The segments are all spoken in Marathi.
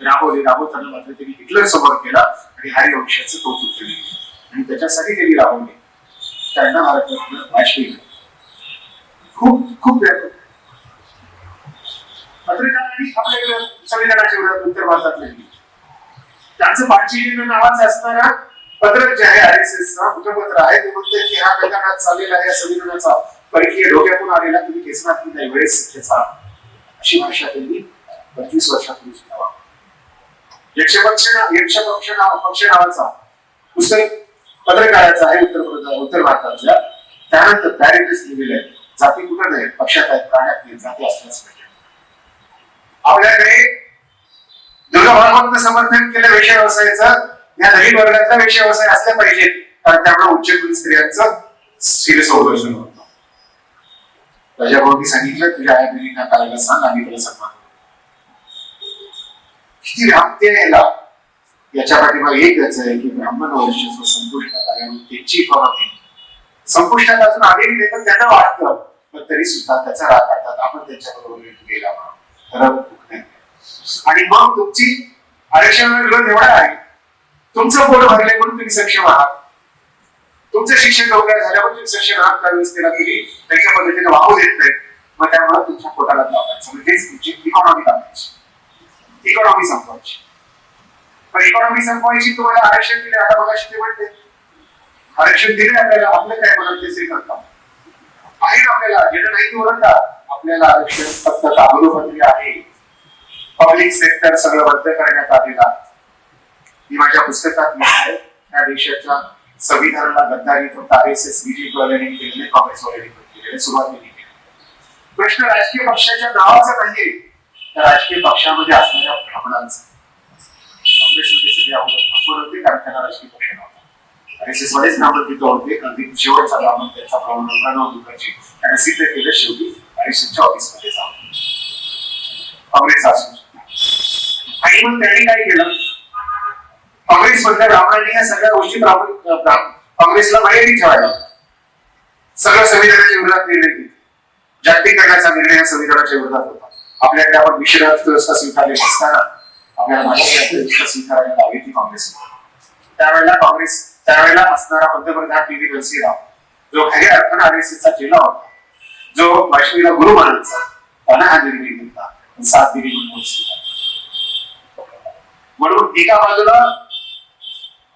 राबवले राबवताना मात्र त्यांनी हिटलर समोर केला आणि हरिवंशाचं कौतुक केले. आणि त्याच्यासाठी त्यांनी राबवले. त्यांना भारतरत्न वाजपेयी खूप खूप पत्रकारांनी आपल्याकडे संविधानाच्या विरोधात उत्तर भारतात लिहिली. त्यांचं पाचशे नावाचं असणारा पत्रक जे आहे आर एस एस मुखपत्र आहे ते म्हणते की हा प्रकारात चाललेला या संविधानाचा परकीय डोक्यातून आलेला तुम्ही केसनात नाही वेळेस त्याचा अशी भाषा त्यांनी पंचवीस वर्षापूर्वी सुद्धा यक्षपक्ष यक्ष पक्ष नाव पक्ष नावाचा पुस्तक पत्रकाराचा आहे उत्तर प्रदेश उत्तर भारतातल्या. त्यानंतर डायरेक्टच लिहिलेलं आहे जाती कुठं नाही पक्षात आहेत प्राण्यात नाही जाती असल्याच पाहिजे आपल्याकडे दुर्गभागवंत समर्थन केलं विषय व्यवसायाचं. या नवीन वर्गातला विषय व्यवसाय असल्या पाहिजेत. कारण त्यामुळे उच्चकुली स्त्रियांचं स्थिर संवर्धन होतं. राजाभाऊनी सांगितलं तुझ्या आई मुलींना करायला सांग आम्ही तुला सन्मान किती रामते याला याच्या पाठीमागे एकच आहे की ब्राह्मण वर्षस्व संपुष्टात आल्यामुळे त्यांची इकॉनॉमी संपुष्टात अजून आलेली नाही पण त्यांना वाटतं. पण तरी सुद्धा त्याचा राग काढतात आपण त्यांच्याबरोबर गेला म्हणून. आणि मग तुमची आरक्षणाला विरोध एवढा आहे. तुमचं पोट भरले म्हणून तुम्ही सक्षम आहात. तुमचं शिक्षण वगैरे झाल्यावर तुम्ही सक्षम आहात. त्यावेळेस त्याला तुम्ही त्यांच्या पद्धतीने वाहू देत नाही मग त्यामुळे तुमच्या पोटाला लावायचं म्हणजेच तुमची इकॉनॉमी लावायची इकॉनॉमी संपवायची. पण इकॉनॉमी संपवायची तुम्हाला आरक्षण दिले आता बघा ते म्हणते आरक्षण दिले आपल्याला आपलं काय म्हणत ते श्री करता? आहेत आपल्याला घेणं नाही की ओरडतात आपल्याला आरक्षण फक्त कागदोपत्री आहे. पब्लिक सेक्टर सगळं बंद करण्यात आलेला मी माझ्या पुस्तकात लिहिलंय त्या देशाच्या संविधानाला गद्दारी फक्त आर एस एस बीजेपीवाल्यांनी केलेले काँग्रेसवाल्यांनी पण केलेले सुरुवात केली प्रश्न राजकीय पक्षाच्या नावाचा नाहीये. त्या राजकीय पक्षामध्ये असणाऱ्या ब्राह्मणांचा काँग्रेसमध्ये सगळे अगोदर ब्राह्मण होते कारण त्यांना राजकीय पक्ष नव्हता. आर एस एस मध्येच ब्राह्मण तिथं होते अगदी शेवटचा ब्राह्मण त्यांचा ब्राह्मण प्रणव मुखर्जी त्यांना सिद्ध केलं शेवटी आर एस एसच्या ऑफिसमध्ये जाऊन. काँग्रेस असू आणि मग त्यांनी काय केलं? काँग्रेस मधल्या ब्राह्मणांनी या सगळ्या गोष्टी ब्राह्मण काँग्रेसला माहिती ठेवायला. सगळं संविधानाच्या विरोधात निर्णय घेतले. करण्याचा निर्णय संविधानाच्या विरोधात होता. आपल्याकडे आपण मिश्र अर्थव्यवस्था स्वीकारली असताना आपल्याला भारतीय अर्थव्यवस्था स्वीकारायला लावली होती काँग्रेस. त्यावेळेला काँग्रेस त्यावेळेला असणारा पंतप्रधान पी व्ही नरसिंहराव जो खऱ्या अर्थानं आरएसएसचा चेला होता जो वाजपेयीला गुरु मानायचा त्यांना हा निर्णय घेतला. सात दिली म्हणून म्हणून एका बाजूला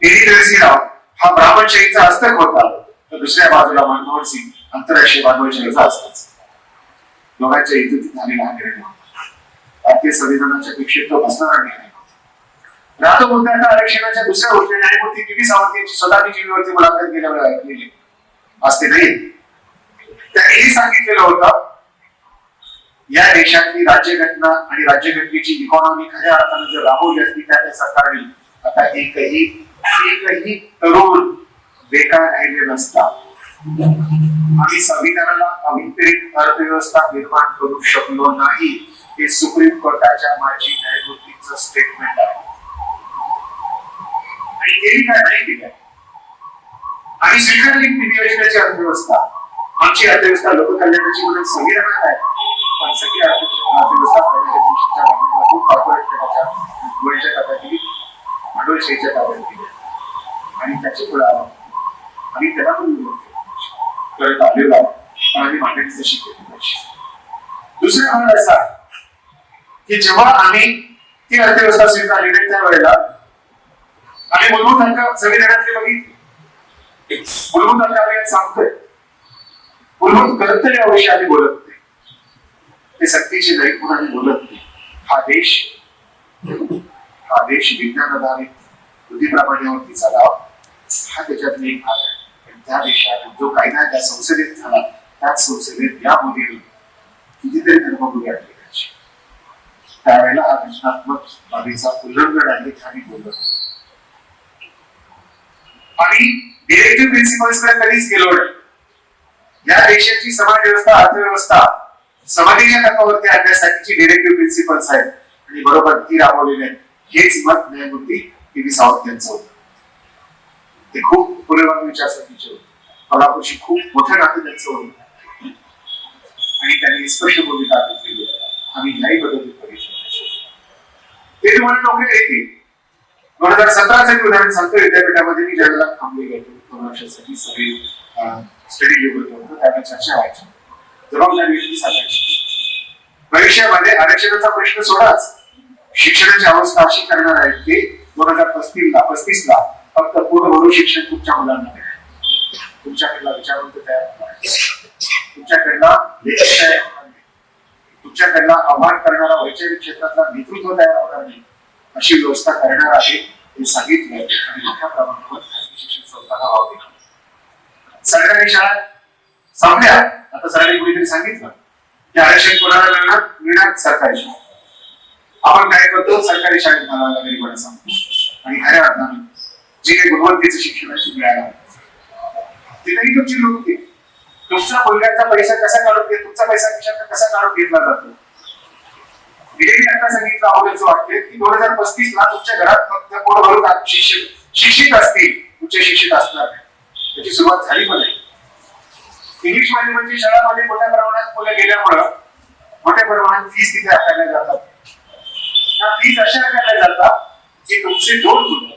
पीव्ही नरसिंहराव हा ब्राह्मणशाहीचा हस्तक होता तर दुसऱ्या बाजूला मनमोहन सिंग आंतरराष्ट्रीय भांडवलशाहीचा हस्तक. दोघांच्या युतीत झालेला हा निर्णय होता भारतीय संविधानाच्या पेक्षेत तो बसणारा निर्णय होता राहतो मुद्द्याच्या आरक्षणाच्या दुसऱ्या गोष्टी न्यायमूर्ती पी व्ही सावंत यांची स्वतःची टीव्हीवरती मुलाखत गेल्यावर ऐकलेली. असते नाही? त्यांनीही सांगितलेलं होतं या देशातली राज्यघटना आणि राज्यघटनेची इकॉनॉमी खऱ्या अर्थानं जर राबवली असती त्या त्या सरकारने आता एकही एकही तरुण बेकार राहिले नसता. आम्ही संविधानाला अभिप्रेत अर्थव्यवस्था निर्माण करू शकलो नाही हे सुप्रीम कोर्टाच्या माजी न्यायमूर्तीचं स्टेटमेंट आहे. आणि केली काय नाही केली? आम्ही स्वीकारली योजनेची अर्थव्यवस्था? आमची अर्थव्यवस्था लोककल्याणाची म्हणून संविधानात आहे. पण सगळी अर्थ- अर्थव्यवस्था पहिल्या कॉर्पोरेट वरच्या ताब्यात दिली भांडवलशाहीच्या ताब्यात दिली आणि त्याची पुढे आणि त्याला पण करत आलेलो आहोत. पण आम्ही मांडणी तशी केली पाहिजे दुसरा भाग असा की जेव्हा आम्ही ती अर्थव्यवस्था स्वीकारली नाही त्यावेळेला आणि मूलभूत हक्क संविधानातले बघितले मूलभूत हक्क हक्कावर सांगतोय. मूलभूत कर्तव्याविषयी आम्ही बोलत नाही. ते सक्तीचे नाही म्हणून आम्ही बोलत नाही. हा देश हा देश विज्ञान आधारित बुद्धिप्रामाण्यावरती चालावा हा त्याच्यातले एक भाग आहे. त्या देशात जो कायदा त्या संसदेत झाला त्याच संसदेत या मोदीने कितीतरी धर्मगुरू आणले पाहिजे त्यावेळेला हा घटनात्मक बाबीचा उल्लंघन आहे हे आम्ही बोलत आणि डिरेक्टिव्ह प्रिन्सिपल्स कधीच गेलो नाही. या देशाची समाज व्यवस्था अर्थव्यवस्था समाधीच्या टप्प्यावरती आणण्यासाठीची डिरेक्टिव्ह प्रिन्सिपल्स आहेत. आणि बरोबर ती राबवलेली आहेत. हेच मत न्यायमूर्ती पी. व्ही. सावंत यांचं होतं. ते खूप पुरेवान विचारसरणीचे होते. कोल्हापूरशी खूप मोठं नातं त्यांचं होतं. आणि त्यांनी स्पष्ट भूमिका घेतलेली होती. आम्ही न्यायी बदलली पाहिजे ते तुम्हाला नोकरी येते दोन हजार सतराचं एक उदाहरण सांगतो विद्यापीठामध्ये मी ज्यावेळेला थांबले गेलो दोन वर्षासाठी सगळे स्टडी लेवल होतो त्यावेळेला चर्चा व्हायची. जबाबदारी व्यक्ती सांगायची भविष्यामध्ये आरक्षणाचा प्रश्न सोडाच. शिक्षणाची अवस्था अशी करणार आहेत की दोन हजार पस्तीस ला पस्तीस ला फक्त पूर्वभरू शिक्षण तुमच्या मुलांना तुमच्याकडला विचारवंत तयार होणार तुमच्याकडला लेखक तयार होणार नाही. तुमच्याकडला आव्हान करणारा वैचारिक क्षेत्रातला नेतृत्व तयार होणार नाही अशी व्यवस्था करणार आहे हे सांगितलं आणि मोठ्या प्रमाणावर शिक्षण संस्थांना वाव दिला सरकारी शाळा संपल्या आता सरांनी कुणीतरी सांगितलं की आरक्षण कोणाला मिळणार? मिळणार सरकारी शाळा. आपण काय करतो? सरकारी शाळेत घालायला गरीबांना सांगतो. आणि खऱ्या अर्थाने जे काही गुणवत्तेचं शिक्षण आहे ते मिळायला तिथेही तुमची लोक तुमचा मुलग्याचा पैसा कसा काढून घेत तुमचा पैसा कशा कसा काढून घेतला जातो? विजयी आता सांगितलं आवडायचं वाटते की दोन हजार पस्तीस ला तुमच्या घरात फक्त कोण शिक्षक शिक्षित शिक्षित असतील उच्च शिक्षित असणार त्याची सुरुवात झाली पण नाही. इंग्लिश माध्यमांची शाळामध्ये मोठ्या प्रमाणात मुलं गेल्यामुळं मोठ्या प्रमाणात फीस तिथे आकारल्या जातात. त्या फीज अशा आकारल्या जातात की तुमचे दोन मुलं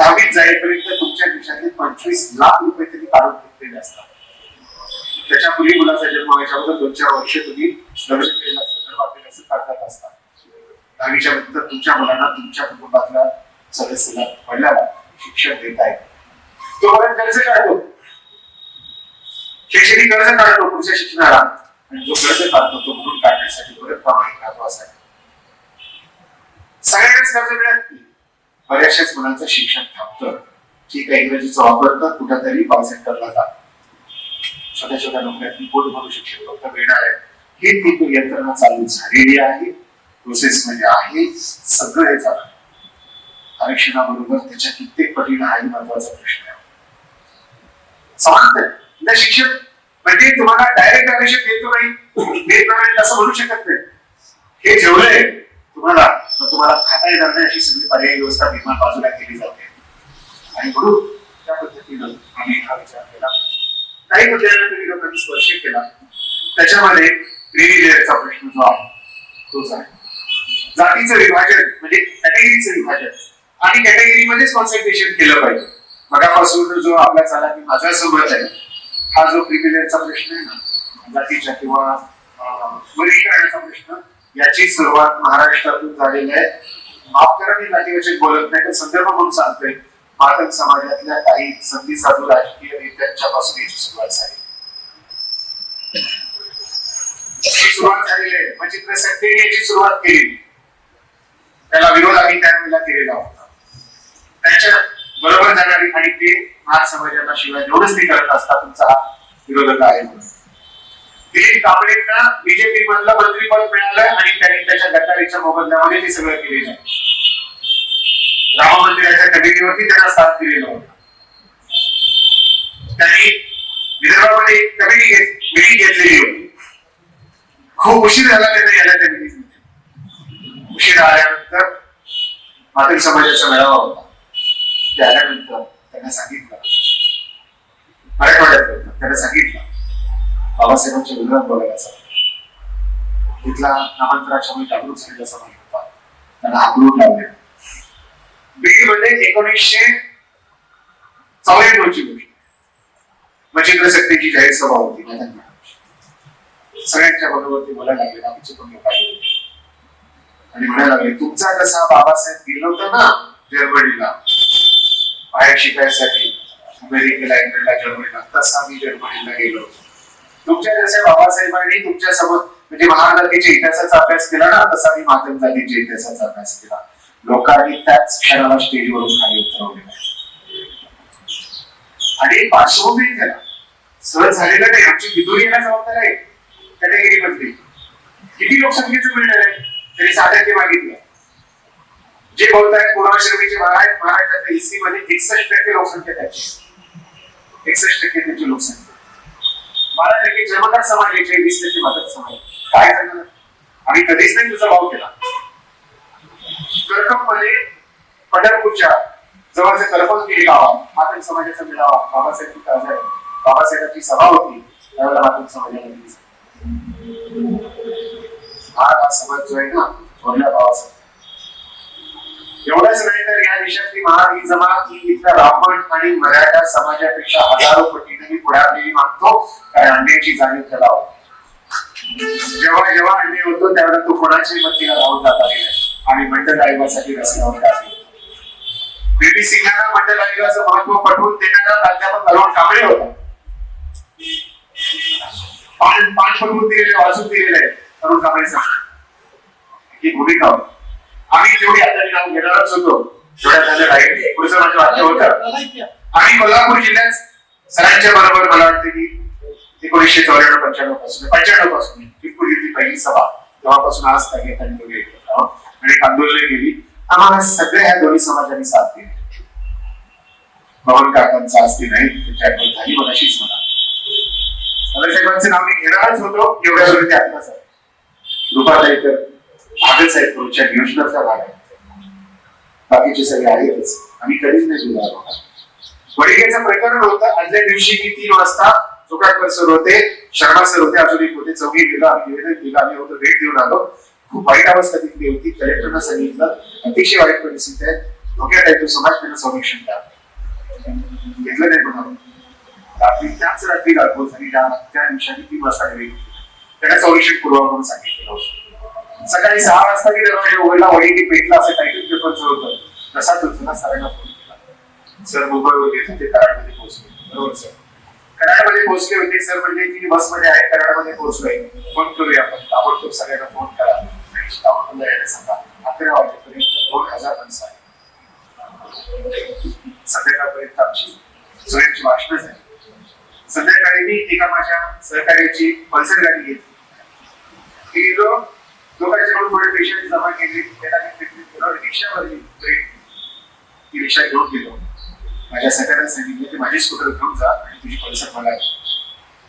दहावीत जाईपर्यंत तुमच्या खिशातले पंचवीस लाख रुपये तरी काढून घेतलेले असतात. त्याच्या पूर्वी मुलाचा जन्म व्हायच्या अगोदर दोन चार वर्ष तुम्ही लग्न केलेलं असतं घर बांधलेलं असतं काढत असतात. दहावीच्या नंतर तुमच्या मुलांना तुमच्या कुटुंबातल्या सदस्याला वडिलाला शिक्षण देत आहे तो कर्ज काढतो. शैक्षणिक कर्ज काढतो पुढच्या शिक्षणाला. आणि जो कर्ज काढतो तो म्हणून काढण्यासाठी परत प्रामाणिक राहतो असा सगळ्यांनाच कर्ज मिळत नाही. बऱ्याचशाच मुलांचं शिक्षण थांबतं. की आहे इंग्रजीचा वापर तर कुठेतरी कॉल सेंटरला जात छोट्या छोट्या नोकऱ्यातली पोट भरू शिक्षण फक्त मिळणार आहे. ही ती यंत्रणा चालू झालेली आहे. प्रोसेस म्हणजे आहे. सगळं हे चालू आरक्षणाबरोबर त्याच्या कित्येक पटीनं हा महत्त्वाचा प्रश्न आहे. समांतर म्हणजे शिक्षण म्हणजे तुम्हाला डायरेक्ट आरक्षण देतो नाही. देत नाही असं म्हणू शकत नाही. हे जेवढे तुम्हाला तर तुम्हाला खाता येणार नाही अशी सगळी पर्यायी व्यवस्था निर्माण बाजूला केली जाते. आणि म्हणून त्या पद्धतीनं आम्ही हा विचार केला. काही मुद्द्यांना तुम्ही लोकांनी स्पर्श केला. त्याच्यामध्ये ग्रेडियरचा प्रश्न जो आहे तोच आहे. जातीचं विभाजन म्हणजे कॅटेगरीचं विभाजन. आणि कॅटेगरीमध्येच कॉन्सन्ट्रेशन केलं पाहिजे. मगापासून जो आपला झाला की माझा सोबत आहे हा जो प्रिव्हिलेजचा प्रश्न आहे ना जातीच्या किंवा वर्गीकरणाचा प्रश्न याची सुरुवात महाराष्ट्रातून झालेली आहे. माफ करा मी जातीविषयी बोलत नाही तर संदर्भ म्हणून सांगतोय पाठक समाजातल्या काही संधी साधू राजकीय नेत्यांच्या पासून याची सुरुवात झाली. सुरुवात झालेली आहे. म्हणजे प्रसक्तीने याची सुरुवात केली. त्याला विरोध आम्ही त्यावेळेला केलेला होता. त्याच्या बरोबर जाणारी आणि ते महार शिवाय एवढंच ते करत असतात तुमचा विरोधक आहे म्हणून. दिलीप कांबळेंना बीजेपी मधलं मंत्रीपद मिळालं आणि त्यांनी त्याच्या गटारीच्या मोबदल्यामध्ये ते सगळं केलेलं आहे. राम मंदिराच्या कमिटीवरती त्यांना साथ दिलेला होता त्यांनी विदर्भामध्ये एक कमिटी मिटिंग घेतलेली होती. खूप उशीर झाला त्यांना याला त्या मिटिंग उशीर आल्यानंतर मातृ समाजाचा मेळावा होता. ते आल्यानंतर त्यांना सांगितलं. मराठवाड्यात त्यांना सांगितलं. बाबासाहेबांच्या विरोधात बोलायचा. तिथला नामांतराच्यामुळे जागृत झालेला समाज होता त्यांना हाकलून लावले बी म्हणजे एकोणीसशे चौऱ्याण्णवची गोष्ट. मच्छिंद्र सत्तेची जाहीर सभा होती. सगळ्यांच्या बरोबर ते बोलायला लागले. बाकीचे पण लोक आले. होते. आणि म्हणायला लागले तुमचा कसा बाबासाहेब गेलो होता ना जर्मनीला? बाहेर शिकायसाठी अमेरिकेला इंग्लंडला जर्मनीला तसा मी जर्मनीला गेलो होतो. तुमच्या जसे बाबासाहेबांनी तुमच्यासोबत म्हणजे महार जातीच्या इतिहासाचा अभ्यास केला ना तसा मी माध्यम जातीच्या इतिहासाचा अभ्यास केला. लोकांनी त्याच क्षणाला स्टेजवरून खाली उतरवले आणि पार्श्वभूमी त्याला सहज झालेलं नाही आमची विदुरी याला जबाबदार आहे. कॅटेगरी मधली किती लोकसंख्येचं मिळणार आहे? त्यांनी सात मागितलं जे बोलतायत पूर्वाश्रमीचे महाराज महाराष्ट्रातल्या एसी मध्ये एकसष्ट टक्के लोकसंख्या त्याची एकसष्ट टक्के त्याची लोकसंख्या. बारा टक्के जन्मदार समाजाचे वीस टक्के मदत समाज काय करणार आम्ही कधीच नाही तुझा भाव केला कर्कम पंढरपूरच्या जवळचे कल्पन गावात गावा. मातक समाजाचा मेळावा. बाबासाहेब काळजाई बाबासाहेबांची सभा होती. त्यावेळेला मातक समाजाला दिली. हा समाज जो आहे ना थोरल्या भावाचा एवढंच नाही तर या देशातली महारी जमात ही इतर ब्राह्मण आणि मराठा समाजापेक्षा हजारो पटीने पुढारलेली मागतो कारण अंड्याची जाणीव त्याला जेव्हा जेव्हा अंडे होतो त्यावेळेला तो कोणाच्याही मतीला राहून जात आहे. आणि मंडल आयोगासाठी रस्त्यावर टाकले. बीबी सिंगांना मंडल आयोगाचं महत्त्व पटवून देणारा प्राध्यापक अरुण कांबळे होता. पान पान पटवून दिलेले वाचून दिलेले अरुण कांबळे ही भूमिका होती. आम्ही जेवढी आता निकाल घेणारच होतो तेवढ्या झालं राहील पुढचं माझं वाक्य होतं. आणि कोल्हापूर जिल्ह्यात सरांच्या बरोबर मला वाटतं की एकोणीसशे चौऱ्याण्णव पंच्याण्णवपासून पंच्याण्णवपासून टिपूर इथली पहिली सभा. तेव्हापासून आज तागेत आणि दोघे आणि एक आंदोलन केली आम्हाला सगळ्या ह्या दोन्ही समाजाने साथ दिली. पवन काकांचा असते नाही त्याची आठवण झाली मनाशीच मला. मला साहेबांचं नाव मी घेणारच होतो एवढ्या वेळ ते आत्ताच आहे. रुपाताई तर भागच आहेत पुढच्या नियोजनाचा भाग आहे बाकीचे सगळे आहेतच. आम्ही कधीच नाही सुधारलो वडिकेचं प्रकरण होतं आदल्या दिवशी मी तीन वाजता चोकाटकर सर होते शर्मा सर होते अजून एक होते चौघी गेलो आम्ही निवेदन दिलं आम्ही होतो भेट देऊन आलो. खूप वाईट अवस्था तिथली होती. कलेक्टरना सांगितलं अतिशय वाईट परिस्थिती आहे. धोक्यात आहे तो समाज त्यांना संरक्षण द्या. घेतलं नाही कोणाला. रात्री त्याच रात्री गाठवत झाली त्या त्या तीन वाजता गेली. त्याला संरक्षण पुरवा म्हणून सांगितलेलं होतं सकाळी सहा वाजता गेले दरवाजा उघडला वडील पेटला असं काही पेपर सुरू होतं. तसा तुझा सरांना फोन केला. सर मुंबईवर येत होते कराडमध्ये पोहोचले. बरोबर सर. कराडमध्ये पोहोचले होते सर म्हणजे की बसमध्ये आहे कराडमध्ये पोहोचलोय. फोन करूया आपण. ताबडतोब सगळ्यांना फोन करा. ताबडतोब यायला सांगा. अकरा वाजेपर्यंत दोन हजार माणसं आहे संध्याकाळपर्यंत आमची स्वयंची भाषणं झाली. संध्याकाळी मी एका माझ्या सहकार्याची पल्सर गाडी घेतली. ती गेलो लोकांच्याकडून थोडे पैसे जमा केले त्याला मी ट्रीटमेंट केलं ती रिक्षा घेऊन गेलो. माझ्या सहकार्याला सांगितलं की माझी स्कूटर घेऊन जा आणि तुझी पल्सर मला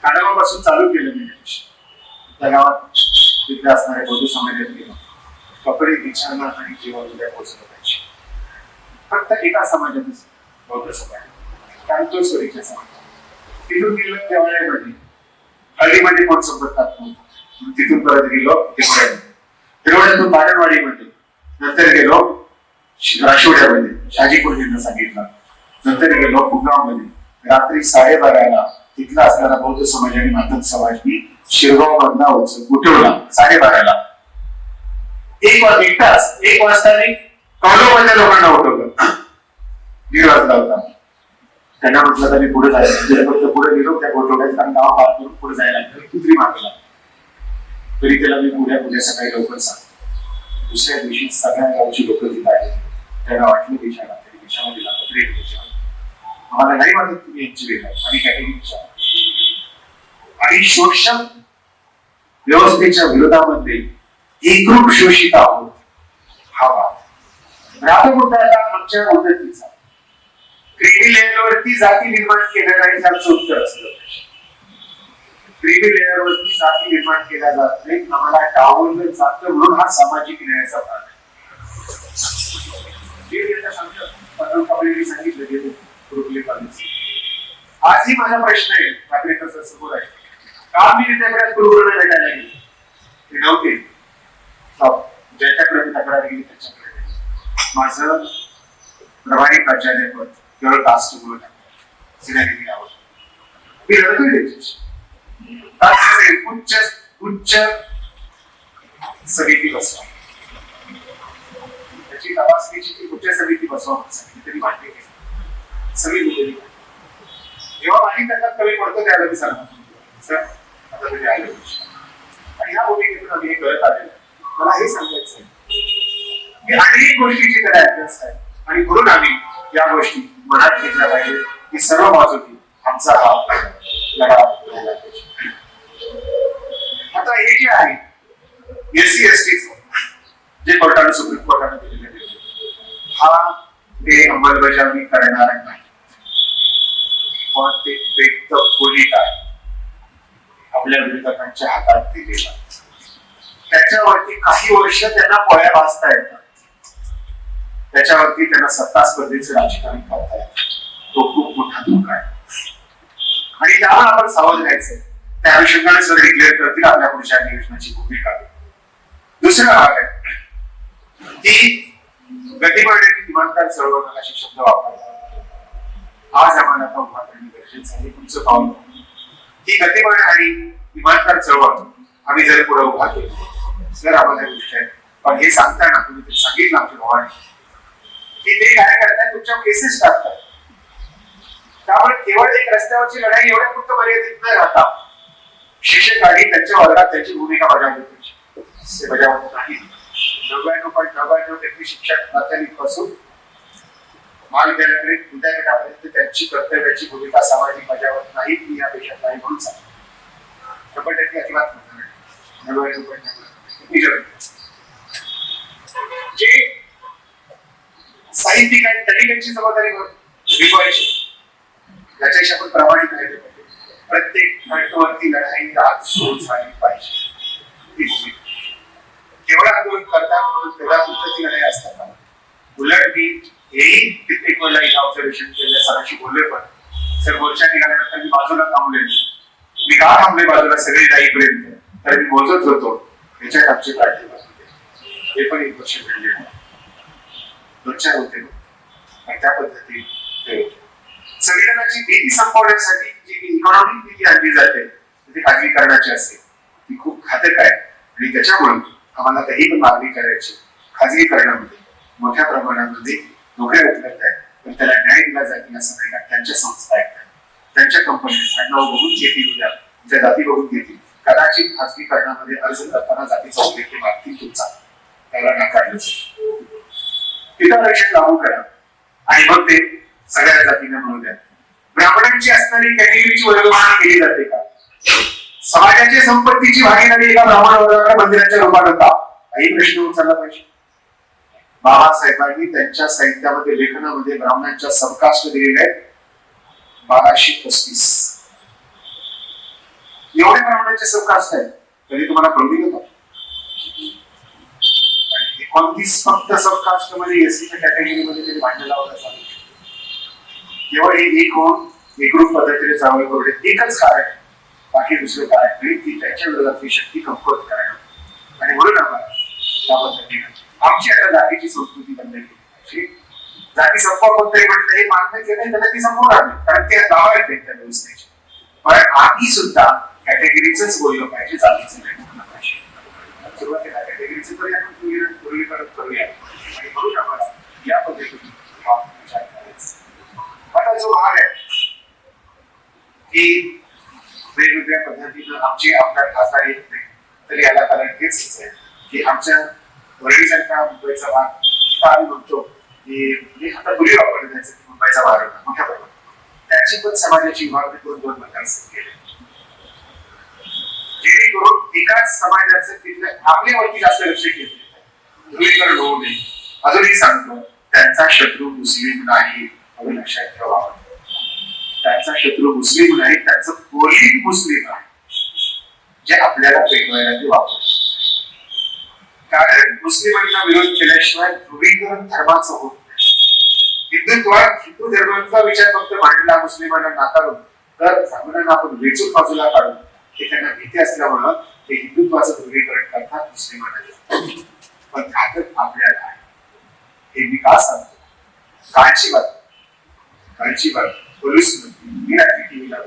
काढावापासून चालू केलं मी रिक्षा त्या गावात तिथे असणाऱ्या बौद्ध समाजात गेलो. कपडे विचारणं आणि जीवन उद्या पोहोचलं पाहिजे. फक्त एका समाजातच बौद्ध समाज. कारण तो सोयीच्या समाज. तिथून गेलो देवाळ्यामध्ये हळदीमध्ये कोण संपर्कात मग तिथून परत गेलो तिरुवड्यात तिरुवड्यातून बाटणवाडीमध्ये नंतर गेलो राशिवड्यामध्ये शहाजी गुरुजींना सांगितलं. नंतर गेलो कुगावमध्ये रात्री साडेबाराला तिथला असणारा बौद्ध समाज आणि मातक समाजनी शिरगाव मधला उत्सव उठवला साडेबाराला. एक वाज एक तास एक वाजताने कौरवमधल्या लोकांना उठवलं. दीड वाजता होता. त्यांना म्हटलं तर मी पुढे जायचं. पुढे गेलो त्या गोठवड्यात कारण गाव पार करून पुढे जायला लागलं. कुत्री मागला तरी त्याला मी पुढ्या पुढे सकाळी लवकर सांगतो. दुसऱ्या दिवशी सगळ्या गावची लोक तिथे आले त्यांना वाटलं देशाला तरी देशामध्ये दिला पत्रे देशाला आम्हाला नाही वाटत तुम्ही यांची वेळ आहे आणि कॅटेगरी आणि शोषण व्यवस्थेच्या विरोधामध्ये एकरूप शोषित आहोत. हा वाद राहतो मुद्दा आमच्या मदतीचा क्रिमी जाती निर्माण केल्या नाही त्याचं उत्तर असलं क्रिमी लेअरवरती जाती निर्माण केल्या जात नाही आम्हाला डावललं जातं म्हणून हा सामाजिक न्यायाचा भाग आहे. सांगितलं गेलं कॉलेज आजही माझा प्रश्न आहे. नागरिकांचा सर समोर आहे. का मी विद्यापीठात गुरुकुलाला भेटायला गेले ते नव्हते ज्याच्याकडे तक्रार गेली त्याच्याकडे गेले. माझं प्रभारी प्राचार्यपद केवळ कास्ट म्हणून सिनियरिटी आवड मी रडतोय त्याच्याशी. उच्च उच्च समिती बसवा. त्याची तपासणीची ती उच्च समिती बसवा तरी मान्य केली सगळी मुली जेव्हा माझी ताकद कमी पडतो त्याला मी सांगतो. सर आता तुम्ही आले. आणि ह्या भूमिकेतून आम्ही हे कळत आलेलं मला हे सांगायचं आहे. की अनेक गोष्टीची त्याला अभ्यास आहे. आणि म्हणून आम्ही या गोष्टी मनात घेतल्या पाहिजे की सर्व बाजूनी आमचा हा लढा राहिला आता हे जे आहे एससी एसटी जे कोर्टाने सुप्रीम कोर्टाने दिलेले हा ते अंमलबजावणी करणार नाही. पण ते व्यक्त खोलीत आहे. आपल्या विरोधकांच्या हातात दिलेला त्याच्यावरती काही वर्ष त्यांना पोळ्या भासता येतात. त्याच्यावरती त्यांना सत्ता स्पर्धेचं राजकारण करता येतं. तो खूप मोठा धोका आहे. आणि त्यामुळे आपण सावध राहायचंय त्या अनुषंगाने सर डिक्लेअर करतील आपल्या पुढच्या अधिवेशनाची भूमिका. दुसरा भाग आहे. की गतीपर्यंत विमानतळ चळवळ असे शब्द वापरतात. आज आम्हाला आता उभा करणे गरजेचं आहे. तुमचं पाऊल. ही गतिपरणे आणि विमानतळ चळवळ आम्ही जर पुढे उभा केली तर आम्हाला गोष्ट आहे पण हे सांगताना तुम्ही ते सांगितलं आमच्या भावाने. की ते काय करताय तुमच्या केसेस टाकतात. त्यामुळे केवळ एक रस्त्यावरची लढाई एवढ्या पुरतं मर्यादित न राहता. शिक्षक आणि त्यांच्या वर्गात त्यांची भूमिका बजावली पाहिजे. ते बजावत नाही. नव्याण्णव पॉईंट नव्याण्णव टक्के शिक्षक प्राथमिकपासून महाविद्यालयाकडे विद्यापीठापर्यंत त्यांची कर्तव्याची भूमिका सामाजिक बजावत नाही मी या देशात नाही म्हणून सांगतो. शंभर टक्के अजिबात नव्याण्णव पॉईंट नव्याण्णव. जे साहित्यिक आहेत त्यांनी त्यांची जबाबदारी विकवायची याच्याशी आपण प्रामाणिक राहिले पाहिजे. प्रत्येक फ्रंटवरती लढाई आज सुरू झाली पाहिजे. केवळ आंदोलन करता म्हणून तेवढ्या पद्धती लढाई असतात उलट मी हेही कित्येक वेळेला एक ऑब्झर्वेशन केलं सरांशी बोलले पण. सर मोर्चा निघाल्यानंतर मी बाजूला थांबले मी का थांबले बाजूला? सगळे जाईपर्यंत तर मी मोजत होतो. त्याच्यात आमचे काढले हे पण एक वर्ष घडले दोनचार होते. त्या पद्धतीत ते होते. संविधानाची भीती संपवण्यासाठी जी इकॉनॉमिक भीती आणली जाते ती खाजगीकरणाची असते. ती खूप घातक आहे. आणि त्याच्यामुळे आम्हाला काही पण मागणी करायची. खाजगीकरणामध्ये मोठ्या प्रमाणामध्ये नोकऱ्या उपलब्ध आहेत. पण त्याला न्याय दिला जाईल असं नाही का त्यांच्या संस्था आहेत. त्यांच्या कंपनीत आडनाव बघून घेतील उद्या. ज्या जाती बघून घेतील. कदाचित खाजगीकरणामध्ये अर्ज करताना जातीचा उल्लेख ते मागतील तुमचा. त्याला नाकारलं तिथं आरक्षण लागू करा. आणि मग ते सगळ्या जातीने म्हणून ब्राह्मणांची असणारी कॅटेगरीची वर्गवानी केली जाते का? समाजाची संपत्तीची भागीदारी एका ब्राह्मण वर्गाच्या मंदिराच्या रूपात होता? काही प्रश्न उचलला पाहिजे. बाबासाहेबांनी त्यांच्या साहित्यामध्ये लेखनामध्ये ब्राह्मणांच्या सबकास्ट दिलेले आहेत. बाराशे पस्तीस. एवढे ब्राह्मणांचे सबकास्ट आहेत. तरी तुम्हाला कळवी होता एकोणतीस फक्त सबकास्टमध्ये एसीच्या कॅटेगरी मध्ये तरी भांडण लावलं चालू केवळ हे एक होऊन एकरूप पद्धतीने चालवलं करू एकच कारण बाकी दुसरं काय नाही ती त्यांच्या विरोधातली शक्ती कमकुवत करायला आणि म्हणून आम्हाला पद्धतीने आमची आता जातीची संस्कृती बंद केली जाती संपवा कोणतरी म्हटलं हे मान्य केलं त्याला ती संपवणार आली कारण ते दावा आहेत त्या व्यवस्थेचे. पण आम्ही सुद्धा कॅटेगरीच बोललं पाहिजे जातीचं नाही बोललं पाहिजे. सुरुवातीला कॅटेगरीचं तरी आपण पूर्वी करत करूया. आणि म्हणून आम्हाला या पद्धतीने आता जो भाग आहे. की वेगवेगळ्या पद्धतीनं आमचे आमदार खासदार येत नाही. तर याला कारण हेच आहे की आमच्या वडीलसारखा मुंबईचा भाग इथं आम्ही म्हणतो की म्हणजे आता पूर्वी वापरलं जायचं की मुंबईचा भाग होता मोठ्या प्रमाणात त्याची पण समाजाची विभागणी करून दोन मतदारसंघ केले. जेणेकरून एकाच समाजाचं तिथल्या आपल्यावरती जास्त लक्ष केलं ध्रुवीकरण होऊ नये. अजूनही सांगतो त्यांचा शत्रू मुस्लिम नाही. अजून लक्षात ठेवा त्यांचा शत्रू मुस्लिम नाही त्यांचं पोलिंग मुस्लिम आहे. जे आपल्याला पेटवायला ते वापरतात. कारण मुस्लिमांना विरोध केल्याशिवाय ध्रुवीकरण धर्माचं होत हिंदुत्वात हिंदू धर्माचा विचार फक्त मांडला मुस्लिमांना नाकारून तर सामान्यांना आपण वेचून बाजूला काढून हे त्यांना भीती असल्यामुळं ते हिंदुत्वाचं ध्रुवीकरण करतात मुस्लिमांना. पण घातक आपल्याला आहे. हे मी का सांगतो? काळची बात काळची बात पोलीस मी रात्री टीव्हीला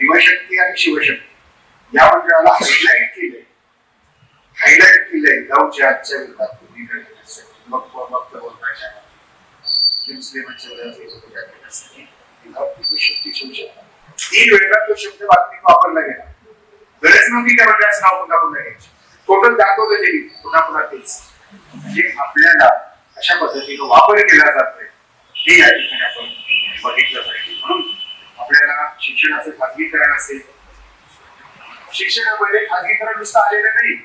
शिवशक्ती आणि शिवशक्ती. या मंडळाला हायलाईट केलंय. हायलाईट केलंय. गावच्या आजच्या विरोधात तुम्ही करण्यासाठी? मग मग बोलण्याच्या मुस्लिमांच्या विरोधात करण्यासाठी शक्ती शिवशक्ती. तीन वेळेला तो शब्द बातमीत वापरला गेला. गरज नव्हती त्या मंडळाचं नाव पुन्हा पुन्हा घ्यायचे. फोटो दाखवलं पुन्हा पुन्हा तेच. म्हणजे आपल्याला अशा पद्धतीनं वापर केला जातोय. हे या ठिकाणी आपण बघितलं पाहिजे. म्हणून आपल्याला शिक्षणाचं खाजगीकरण असेल. शिक्षणामध्ये खाजगीकरण नुसतं आलेलं नाही.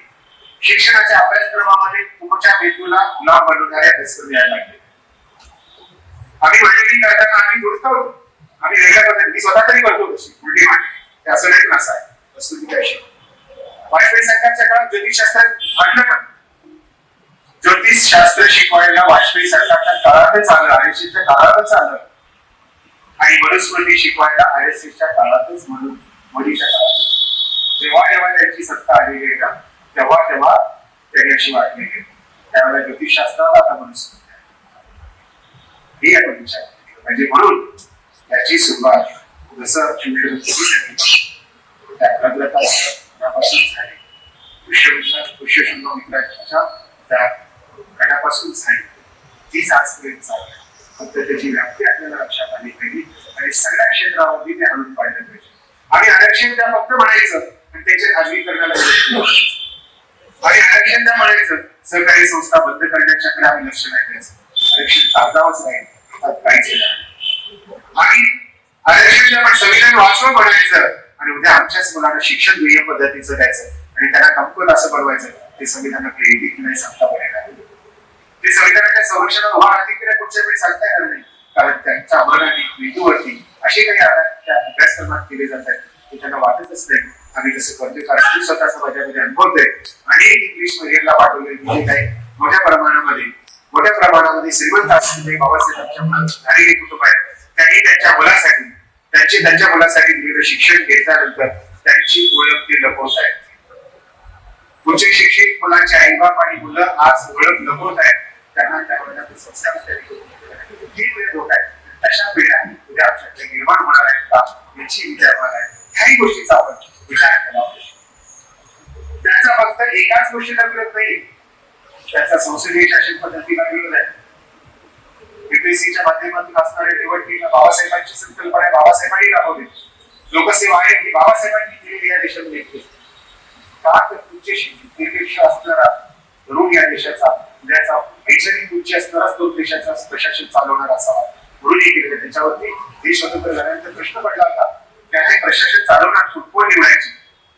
शिक्षणाच्या अभ्यासक्रमामध्ये तुमच्या हेतूला गुलाम बनवणारे अभ्यासक्रम यायला लागले. आम्ही मंडळी करताना आम्ही जोडतो आम्ही वेगळ्या पद्धतीने स्वतः तरी करतो कशी उलटी मांडली. असं नाही नसा आहे. वस्तुती त्याशी वाजपेयी सरकारच्या काळात ज्योतिषशास्त्र आणलं ना ज्योतिष शास्त्र शिकवायला वाजपेयी सरकारच्या काळातच आलं. आर काळातच आलं. आणि मनुस्मृती शिकवायला आर एस एसच्या काळातच म्हणून मोदीच्या काळातच जेव्हा जेव्हा त्यांची सत्ता आलेली आहे ना तेव्हा तेव्हा त्यांनी अशी वाटणी केली. त्यावेळेला ज्योतिषशास्त्राला आता मनुस्मृती आहे. हे आपण विचार केला म्हणून त्याची सुरुवात जसं शिवसेना पुरुष त्या प्रगतापासून झाली. विश्वविद्यालय विश्वशुद्ध मित्राच्या त्या गटापासून झाली. तीच आजपर्यंत चालली फक्त त्याची व्याप्ती आपल्याला लक्षात आली पाहिजे. आणि सगळ्या क्षेत्रावरती ते आणून पाहिलं पाहिजे. आणि आरक्षण त्या फक्त म्हणायचं आणि त्याच्या खाजगीकरणाला प्रयत्न करायचे. आणि आरक्षण त्या म्हणायचं सहकारी संस्था बंद करण्याच्याकडे आम्ही लक्ष नाही द्यायचं. आरक्षण कागदावरच नाही हातात काहीच आणि आरक्षण त्या पण संविधान वाचवं म्हणायचं आणि उद्या आमच्याच मुलांना शिक्षण दुय्य पद्धतीचं द्यायचं आणि त्यांना कमकुवत असं बनवायचं ते संविधानाकडे येते की नाही सांगता पण ते संविधानाच्या संरक्षण उभा राहतील की नाही पुढच्या वेळी सांगता येणार नाही. कारण त्यांच्या अमराठी मेंदूवरती असे काही आधार अभ्यासक्रमात केले जात आहेत. ते त्यांना वाटतच नाही आम्ही कसं करतोय. कारण मी स्वतःचा माझ्यामध्ये अनुभवतोय. अनेक इंग्लिश मिडियमला पाठवले जे काही मोठ्या प्रमाणामध्ये मोठ्या प्रमाणामध्ये श्रीमंत असलेले बाबासाहेबांच्या झालेले कुटुंब आहेत. त्यांनी त्यांच्या मुलासाठी त्यांचे त्यांच्या मुलासाठी दिलेलं शिक्षण घेतल्यानंतर त्यांची ओळख ते लपवत आहेत. उच्च शिक्षित मुलांचे आई बाप आणि मुलं आज ओळख लपवत आहेत. त्यांना त्या संस्कार त्यांनी ही वेळ धोका आहे. अशा पिढ्या उद्या आमच्याकडे निर्माण होणार आहेत का याची विचारणार आहे काही गोष्टीचा आपण विचार केला त्याचा फक्त एकाच गोष्टीला विरोध नाही त्याचा संसदीय शासन पद्धतीला विरोध आहे बीपीसीच्या माध्यमातून असणाऱ्या निवडणुकीला बाबासाहेबांची संकल्पना बाबासाहेबांनी राबवली लोकसेवा आहे ही बाबासाहेबांनी केलेली या देशामध्ये. का तर तुमच्याशी निर्देश असणारा ऋण या देशाचा उद्याचा वैचारिक पुढची असणाराच तो देशाचा प्रशासन चालवणार असावा. म्हणून हे केलं. त्याच्यावरती देश स्वतंत्र झाल्यानंतर प्रश्न पडला होता. त्याने प्रशासन चालवणार फुटबॉल निवडायची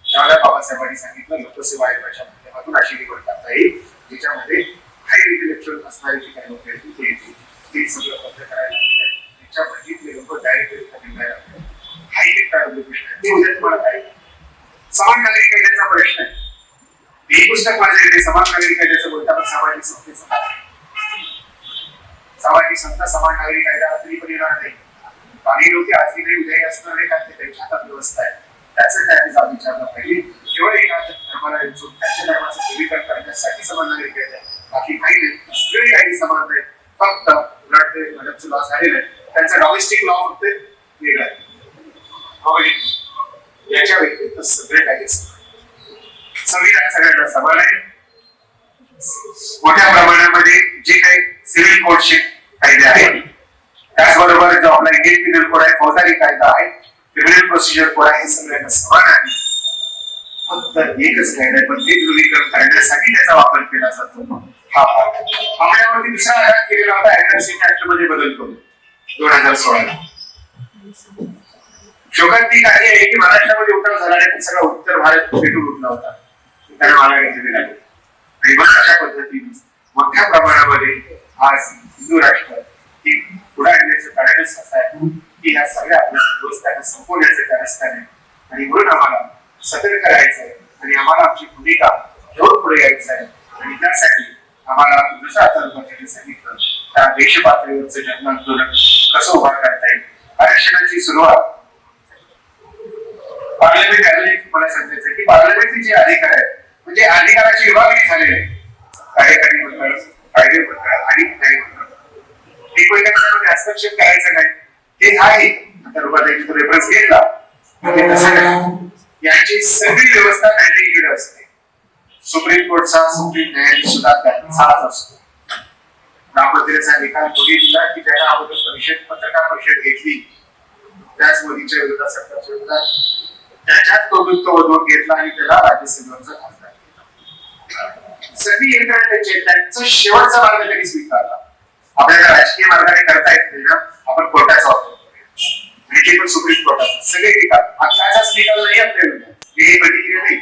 त्यावेळेला बाबासाहेबांनी सांगितलं लोकसेवा आयोगाच्या माध्यमातून अशी निवड करता येईल. ज्याच्यामध्ये हाय इंटेलेक्च्युअल असणारे जे काही लोक आहेत ते येतील. ते सगळं बंद करायला लागलेलं आहे. लोक डायरेक्ट निर्णय हाय काढले प्रश्न आहे. ते उद्या तुम्हाला काय? समान नागरिक कायद्याचा प्रश्न आहे. हे पुस्तक वाचले येते समान नागरिक कायद्याचं बोलताना सामाजिक संस्थेचं सामाजिक संस्था समाज नागरिक कायदा तरी पण येणार नाही काही लोक आजही काही उदय असणार नाही कारण त्यांच्या हातात व्यवस्था आहे. त्याचं त्यांनी जाऊन विचारलं पाहिजे. केवळ एक धर्माला इच्छुक त्यांच्या धर्माचं ध्रुवीकरण करण्यासाठी समाज नागरिक कायदा बाकी काही नाही. सगळी काही समान नाही. फक्त उलट मॅडमचं लॉ झालेलं आहे. त्यांचा डॉमेस्टिक लॉ फक्त वेगळा आहे. हो, याच्या व्यतिरिक्त सगळे कायदे समान संविधान सगळ्यांना समान आहे. मोठ्या प्रमाणामध्ये जे काही सिव्हिल कोडचे कायदे आहेत त्याचबरोबर जो आपला इंडियन क्रिमिनल कोड आहे फौजदारी कायदा आहे क्रिमिनल प्रोसिजर कोड आहे हे सगळ्यांना समान आहे. फक्त एकच कायदा आहे पण ते ध्रुवीकरण करण्यासाठी त्याचा वापर केला जातो. हा भाग. आपल्यावरती दुसरा आघात केलेला होता ऍडमिशन ऍक्टमध्ये बदल करून दोन हजार सोळाला. शोकांतिक आहे आहे की महाराष्ट्रामध्ये उठाव झाला नाही सगळा उत्तर भारत पेटून उठला होता? त्यांना मला घेतले लागले आणि मग अशा पद्धतीने मोठ्या प्रमाणामध्ये आज हिंदू राष्ट्र ही पुढे आणण्याचं कारणच असं आहे की ह्या सगळ्या आपल्या व्यवस्थांना संपवण्याचं कारस्थान आहे आणि म्हणून आम्हाला सतर्क राहायचं आहे. आणि आम्हाला आमची भूमिका घेऊन पुढे यायचं आहे. आणि त्यासाठी आम्हाला जसं आता रुपात्याने सांगितलं त्या देश पातळीवरचं जन आंदोलन कसं उभा करता येईल? आरक्षणाची सुरुवात पार्लमेंट अजून मला सांगायचं की पार्लमेंटचे जे अधिकार आहेत म्हणजे अधिकाराची विभागणी झालेली आहे. कार्यकारी मंडळ कायदे मंडळ आणि न्याय मंडळ एकमेकांमध्ये हस्तक्षेप करायचं नाही. हे आहे. आता रुपाताईची तो रेफरन्स घेतला. म्हणजे तसं नाही. यांची सगळी व्यवस्था मॅन्डेटेड असते. सुप्रीम कोर्टचा सुप्रीम न्यायाधीश सुद्धा त्यांचाच असतो. राममंदिराचा निकाल कोणी दिला की त्याला अगोदर परिषद पत्रकार परिषद घेतली. त्याच मोदीच्या विरोधात सरकारच्या विरोधात त्याच्यात तो दुःख वधवून घेतला आणि त्याला राज्यसभेवरचा खासदार सगळी यंत्रणा त्यांची आहे. त्यांचा शेवटचा मार्ग त्यांनी स्वीकारला? आपल्याला राजकीय मार्गाने करता येत नाही ना? आपण कोर्टाचा वापर करूया आणि ते पण सुप्रीम कोर्टाचा सगळे निकाल. आताचाच निकाल नाही आपल्याला. हे प्रतिक्रिया नाही.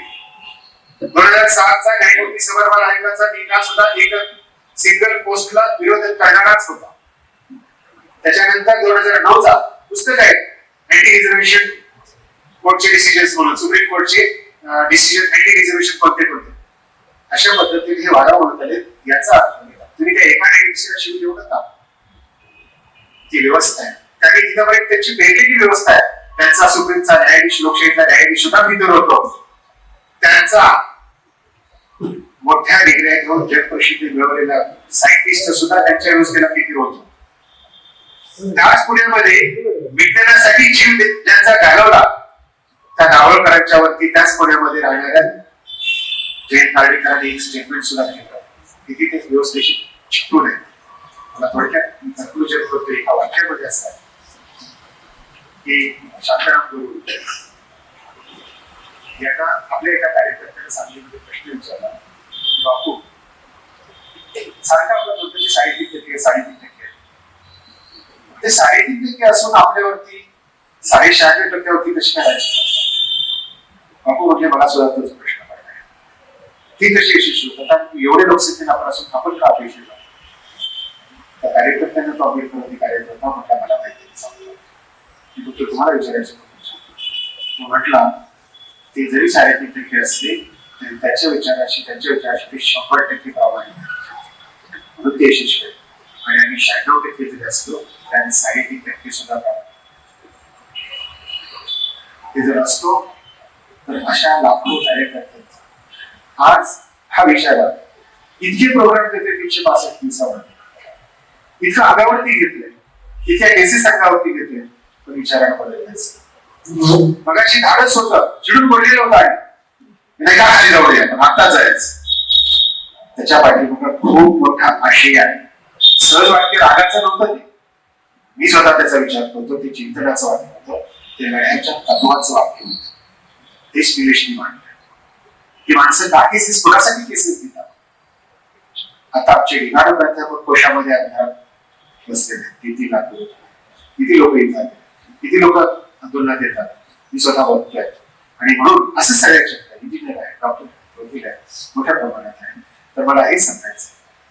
दोन हजार सातचा न्यायमूर्ती समर्पण आयोगाचा निकाल सुद्धा एक सिंगल पोस्टला विरोध करणाराच होता. त्याच्यानंतर दोन हजार नऊचा पुस्तक आहे. अँटी रिझर्वेशन कोर्टचे डिसिजन म्हणून. सुप्रीम कोर्टचे डिसिजन अँटी रिझर्वेशन कोणते कोणते? अशा पद्धतीने हे वाढा होत आले याचा अर्थ निघाला. तुम्ही त्या एका न्यायाधीशाला अशी म्हणजे देऊ नका ती व्यवस्था आहे. कारण तिथपर्यंत त्यांची वेगळी व्यवस्था आहे. त्यांचा सुप्रीमचा न्यायाधीश लोकशाहीचा न्यायाधीश सुद्धा फितर होतो. त्यांचा मोठ्या डिग्र्या घेऊन जगप्रसिद्धी मिळवलेला सायंटिस्ट सुद्धा त्यांच्या व्यवस्थेला फिकीर होतो? त्याच पुण्यामध्ये विज्ञानासाठी जीव त्यांचा घालवला त्या दावळकरांच्या वरती त्याच पुण्यामध्ये राहणाऱ्या जयंत नार्वेकरांनी एक स्टेटमेंट सुद्धा केलं की तिथे व्यवस्थेशी चिकटू नये. मला थोडक्यात कन्क्लुजन करतो एका वाक्यामध्ये असं की शांताराम गुरु यांना आपल्या एका कार्यकर्त्याने सांगलीमध्ये प्रश्न विचारला. की बापू सारखं आपलं म्हणतो की साडेतीन टक्के साडेतीन टक्के ते साडेतीन टक्के असून आपल्यावरती साडे शहाण्णव टक्क्यावरती कशी काय बापू म्हणजे मला सुद्धा तोच प्रश्न ती कशी यशस्वी होतात एवढे लोकसंख्येला आपण असून आपण का अपयशी झालो? त्या कार्यकर्त्यांना तो आंबेडकरवादी कार्यकर्ता म्हटला मला माहिती सांगतो फक्त तुम्हाला विचारायचं होतं. म्हटला ते जरी साडेतीन टक्के असले तरी त्याच्या विचाराशी त्यांच्या विचाराशी ते शंभर टक्के प्रामाणिक म्हणून ते यशस्वी आहेत. आणि आम्ही शहाण्णव टक्के जरी असलो त्याने साडेतीन टक्के सुद्धा प्रामाणिक ते जर असतो तर अशा लाखो कार्यकर्ते आज हा विचार इतके प्रोग्राम घेतले तीनशे पासष्ट दिवसामध्ये इतकं आगावरती घेतले. इतक्या एसी संघावरती घेतले. पण विचारानं बदलण्याचं मगाशी धाडस होत. चिडून पडलेलं होत आहे नाही म्हणजे का खाली जाऊया आता जायचं. त्याच्या पाठीमागं खूप मोठा आशय आहे. सहज वाक्य रागाचं नव्हतं ते. मी स्वतः त्याचा विचार करतो. ते चिंतनाचं वाक्य होतं ते लढ्याच्या तत्वाचं वाक्य होतं ते स्पिरिशनी मांडलं की माणसं का केसेस कोणासाठी केसेस देतात आता आमचे डिनार प्राध्यापक कोशामध्ये अंधारात बसलेले किती लाख किती लोक येतात किती लोक आंदोलनात येतात? मी स्वतः बघतोय. आणि म्हणून असं सगळ्याच्या इंजिनियर आहे डॉक्टर वकील आहे. मोठ्या प्रमाणात आहे. तर मला हे सांगायचं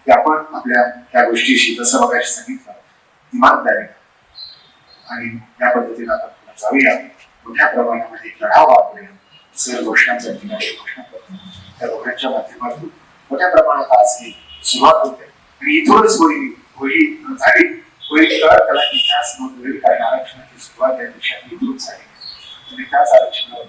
की आपण आपल्या त्या गोष्टीशी जसं बघायला सांगितलं इमानदारी आणि त्या पद्धतीने आपण जाऊया. मोठ्या प्रमाणामध्ये लढावा आपल्याला सर्व घोषणांचा ठिकाणी घोषणा करतो त्या घोषणांच्या माध्यमातून मोठ्या प्रमाणात आज ही सुरुवात होते. आणि इथूनच होईल होईल झाली. होईल तर त्याला इतिहास नोंदवेल कारण आरक्षणाची सुरुवात या देशात इथून झाली. आणि त्याच आरक्षणावर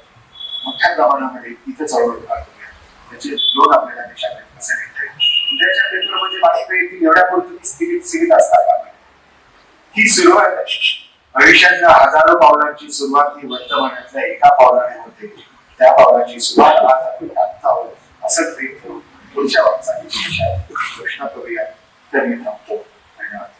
मोठ्या प्रमाणामध्ये इथं चळवळ काढूया त्याचे दोन आपल्याला देशात सांगितले उद्याच्या पेपरमध्ये बातम्या येतील एवढ्या पुरती स्थितीत सीमित असतात. ही सुरुवात आहे भविष्यातल्या हजारो पावलांची सुरुवात ही वर्तमानातल्या एका पावलाने होते. त्या पावलाची सुरुवात आज आहोत. असं प्रेम करून पुढच्या वाटचालीची घोषणा करूया तर मी थांबतो धन्यवाद.